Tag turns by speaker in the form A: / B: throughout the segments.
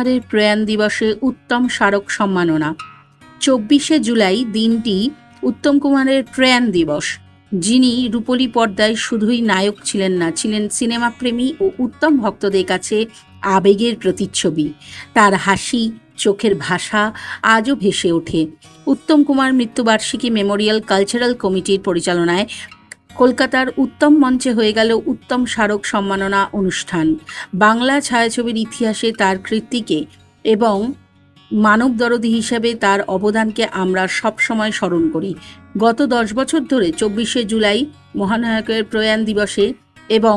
A: কুমারের প্রয়াণ দিবসে উত্তম স্মারক সম্মাননা। চব্বিশে জুলাই দিনটি উত্তম কুমারের প্রয়াণ দিবস। যিনি রূপলী পর্দায় শুধুই নায়ক ছিলেন না, ছিলেন সিনেমা প্রেমী ও উত্তম ভক্তদের কাছে আবেগের প্রতিচ্ছবি। তার হাসি, চোখের ভাষা আজও ভেসে ওঠে। উত্তম কুমার মৃত্যুবার্ষিকী মেমোরিয়াল কালচারাল কমিটির পরিচালনায় কলকাতার উত্তম মঞ্চে হয়ে গেল উত্তম স্মারক সম্মাননা অনুষ্ঠান। বাংলা ছায়াছবির ইতিহাসে তার কৃতিকে এবং মানবদরদী হিসেবে তার অবদানকে আমরা সবসময় স্মরণ করি। গত দশ বছর ধরে চব্বিশে জুলাই মহানায়কের প্রয়াণ দিবসে এবং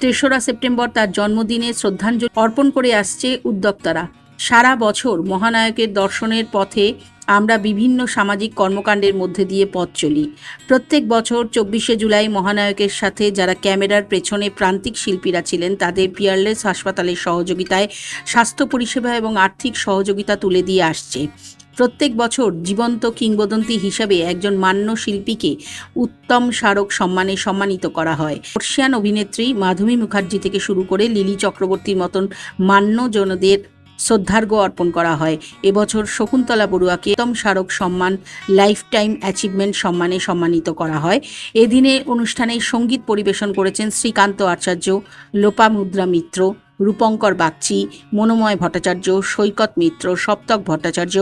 A: তেসরা সেপ্টেম্বর তার জন্মদিনে শ্রদ্ধাঞ্জলি অর্পণ করে আসছে উদ্যোক্তারা। সারা বছর মহানায়কের দর্শনের পথে আমরা বিভিন্ন সামাজিক কর্মকাণ্ডের মধ্যে দিয়ে পথ চলি। প্রত্যেক বছর চব্বিশে জুলাই মহানায়কের সাথে যারা ক্যামেরার পেছনে প্রান্তিক শিল্পীরা ছিলেন, তাদের পিয়ারলেস হাসপাতালের সহযোগিতায় স্বাস্থ্য পরিষেবা এবং আর্থিক সহযোগিতা তুলে দিয়ে আসছে। প্রত্যেক বছর জীবন্ত কিংবদন্তি হিসাবে একজন মান্য শিল্পীকে উত্তম স্মারক সম্মানে সম্মানিত করা হয়। বর্ষিয়ান অভিনেত্রী মাধবী মুখার্জি থেকে শুরু করে লিলি চক্রবর্তীর মতন মান্যজনদের শ্রদ্ধার্ঘ অর্পণ করা হয়। এবছর শকুন্তলা বড়ুয়াকে উত্তম স্মারক সম্মান লাইফ টাইম অ্যাচিভমেন্ট সম্মানে সম্মানিত করা হয়। এদিনে অনুষ্ঠানে সংগীত পরিবেশন করেছেন শ্রীকান্ত আচার্য, লোপামুদ্রা মিত্র, রূপঙ্কর বাগচি, মনোময় ভট্টাচার্য, সৈকত মিত্র, সপ্তক ভট্টাচার্য,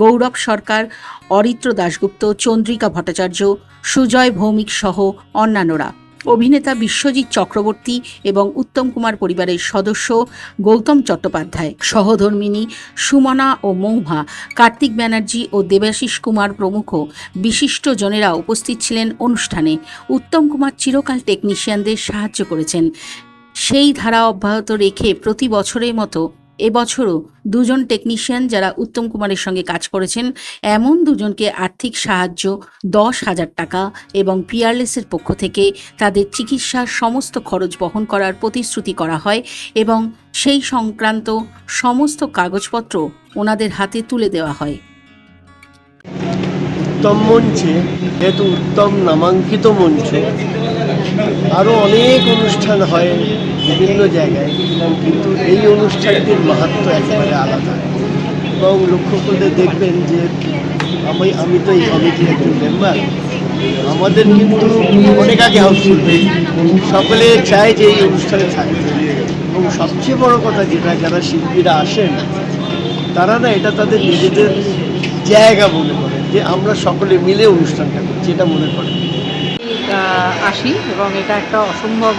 A: গৌরব সরকার, অরিত্র দাশগুপ্ত, চন্দ্রিকা ভট্টাচার্য, সুজয় ভৌমিক সহ অন্যান্যরা। অভিনেতা বিশ্বজিৎ চক্রবর্তী এবং উত্তম কুমার পরিবারের সদস্য গৌতম চট্টোপাধ্যায়, সহধর্মিনী সুমনা ও মৌহা কার্তিক ব্যানার্জি ও দেবাশিস কুমার প্রমুখ বিশিষ্ট জনেরা উপস্থিত ছিলেন অনুষ্ঠানে। উত্তম কুমার চিরকাল টেকনিশিয়ানদের সাহায্য করেছেন। সেই ধারা অব্যাহত রেখে প্রতি বছরের মতো এবছরও দুজন টেকনিশিয়ান যারা উত্তম কুমারের সঙ্গে কাজ করেছেন, এমন দুজনকে আর্থিক সাহায্য দশ হাজার টাকা এবং পিয়ারলেসের পক্ষ থেকে তাদের চিকিৎসার সমস্ত খরচ বহন করার প্রতিশ্রুতি করা হয় এবং সেই সংক্রান্ত সমস্ত কাগজপত্র ওনাদের হাতে তুলে দেওয়া হয়।
B: উত্তম মঞ্চে, যেহেতু উত্তম নামাঙ্কিত মঞ্চ আরও অনেক অনুষ্ঠান হয় বিভিন্ন জায়গায়, কিন্তু এই অনুষ্ঠানটির মাহাত্ম একেবারে আলাদা। এবং লক্ষ্য করলে দেখবেন যে আমি আমি তো এই কমিটির একজন মেম্বার আমাদের কিন্তু অনেক আগে হাউসফুল সকলে চায় যে এই অনুষ্ঠানে থাকতে এবং সবচেয়ে বড় কথা যেটা, যারা শিল্পীরা আসেন, তারা না এটা তাদের নিজেদের জায়গা মনে করে যে আমরা সকলে মিলে অনুষ্ঠানটা করছি, এটা মনে করে
C: আসি এবং এটা একটা অসম্ভব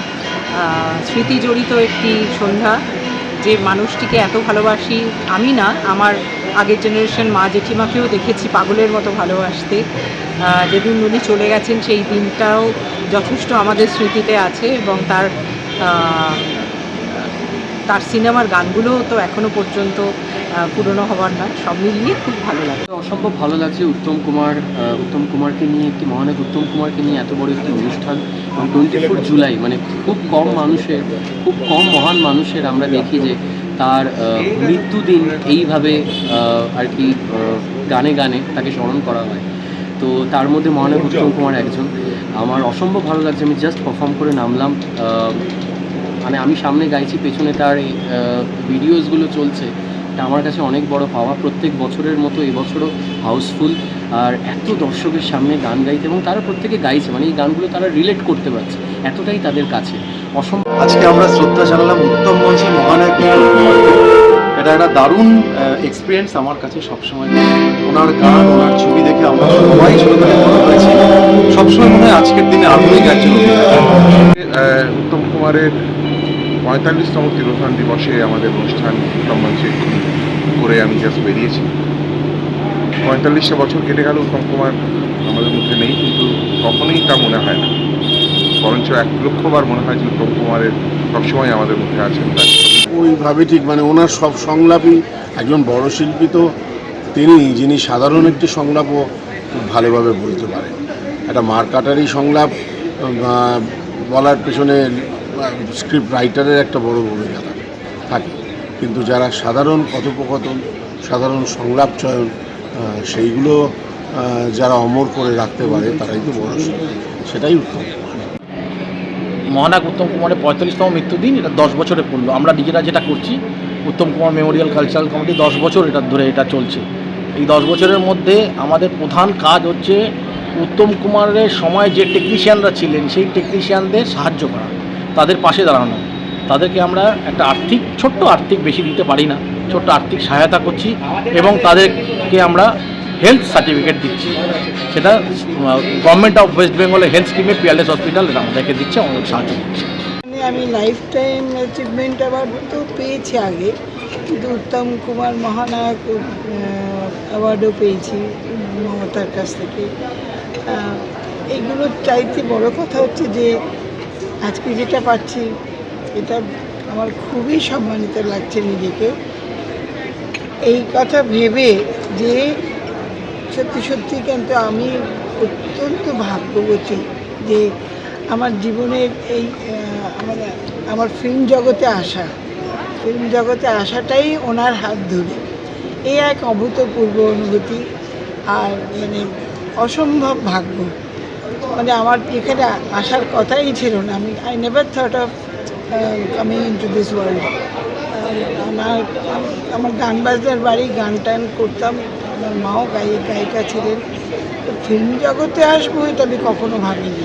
C: স্মৃতিজড়িত স্মৃতি জড়িত একটি সন্ধ্যা। যে মানুষটিকে এত ভালোবাসি আমি না, আমার আগের জেনারেশন মা জেঠিমাকেও দেখেছি পাগলের মতো ভালোবাসতে। যেদিন উনি চলে গেছেন সেই দিনটাও যথেষ্ট আমাদের স্মৃতিতে আছে এবং তার তার সিনেমার গানগুলোও তো এখনও পর্যন্ত পুরনো হবার নয়, সব মিলিয়ে খুব ভালো লাগে।
D: অসম্ভব ভালো লাগছে উত্তম কুমার উত্তম কুমারকে নিয়ে, একটি মহানায়ক উত্তম কুমারকে নিয়ে এত বড় একটি অনুষ্ঠান। এবং টোয়েন্টি ফোর জুলাই মানে খুব কম মানুষের, খুব কম মহান মানুষের আমরা দেখি যে তার মৃত্যুদিন এইভাবে আর কি গানে গানে তাকে স্মরণ করা হয়। তো তার মধ্যে মহানায়ক উত্তম কুমার একজন। আমার অসম্ভব ভালো লাগছে, আমি জাস্ট পারফর্ম করে নামলাম। মানে আমি সামনে গাইছি পেছনে তার এই ভিডিওসগুলো চলছে। এটা আমার কাছে অনেক বড় পাওয়া। প্রত্যেক বছরের মতো এবছরও হাউসফুল আর এত দর্শকের সামনে গান গাইতে এবং তারা প্রত্যেকে গাইছে মানে এই গানগুলো তারা রিলেট করতে পারছে। এতটাই তাদের কাছে। অসম্ভব
E: আজকে আমরা শ্রদ্ধা জানালাম উত্তম মঞ্চে মহানায়ক এটা একটা দারুণ এক্সপিরিয়েন্স আমার কাছে সবসময়। ওনার গান ওনার ছবি দেখে আমরা সবাই ছোটো থেকে বড় হয়েছি। সবসময় মনে হয় আজকের দিনে আধুনিক একজন
F: উত্তম কুমারের পঁয়তাল্লিশতম তিরোধান দিবসে আমাদের অনুষ্ঠান মঞ্চে করে আমি জাস্ট বেরিয়েছি। পঁয়তাল্লিশটা বছর কেটে গেল, উত্তম কুমার আমাদের মধ্যে নেই, কিন্তু কখনোই তা মনে হয় না। বরঞ্চ এক লক্ষবার মনে হয় যে উত্তম কুমারের সবসময় আমাদের মধ্যে আছেন।
G: ওইভাবে ঠিক মানে ওনার সব সংলাপই একজন বড় শিল্পী তো, তিনি যিনি সাধারণ একটি সংলাপও খুব ভালোভাবে বলতে পারেন। একটা মারকাটারি সংলাপ বলার পেছনে স্ক্রিপ্ট রাইটারের একটা বড় ভূমিকা থাকে কিন্তু যারা সাধারণ কথোপকথন, সাধারণ সংলাপ চয়ন সেইগুলো যারা অমর করে রাখতে পারে, তারাই তো বড় সেটাই উত্তম।
H: মহানায়ক উত্তম কুমারের পঁয়তাল্লিশতম মৃত্যুদিন, এটা দশ বছরে পড়ল আমরা নিজেরা যেটা করছি, Uttam Kumar memorial cultural committee দশ বছর এটা ধরে এটা চলছে। এই দশ বছরের মধ্যে আমাদের প্রধান কাজ হচ্ছে উত্তম কুমারের সময় যে টেকনিশিয়ানরা ছিলেন, সেই টেকনিশিয়ানদের সাহায্য করা। তাদের পাশে দাঁড়ানো। তাদেরকে আমরা একটা আর্থিক ছোট্ট আর্থিক বেশি দিতে পারি না। ছোট্ট আর্থিক সহায়তা করছি এবং তাদেরকে আমরা হেলথ সার্টিফিকেট দিচ্ছি। সেটা গভর্নমেন্ট অফ ওয়েস্ট বেঙ্গলের হেলথ স্কিমে পিয়ারলেস হসপিটাল এটা আমাদেরকে দিচ্ছে আমাদের সাহায্য করছে।
I: মানে আমি লাইফ টাইম অ্যাচিভমেন্ট অ্যাওয়ার্ড তো পেয়েছি আগে। কিন্তু উত্তম কুমার মহানায়ক অ্যাওয়ার্ডও পেয়েছি মমতার কাছ থেকে। আহ, এইগুলোর চাইতে বড় কথা হচ্ছে যে আজকে যেটা পাচ্ছি, এটা আমার খুবই সম্মানিত লাগছে নিজেকে। এই কথা ভেবে যে সত্যি সত্যি কিন্তু আমি অত্যন্ত ভাগ্যবতী যে আমার জীবনের এই আমার আমার ফিল্ম জগতে আসা ফিল্ম জগতে আসাটাই ওনার হাত ধরে। এই এক অভূতপূর্ব অনুভূতি আর মানে অসম্ভব ভাগ্য। মানে আমার এখানে আসার কথাই ছিল না। আমি I never thought of coming into this world আমার আমার গান বাজনার বাড়ি, গান টান করতাম। আমার মাও গায়িক গায়িকা ছিলেন। তো ফিল্ম জগতে আসব এটা আমি কখনো ভাবিনি।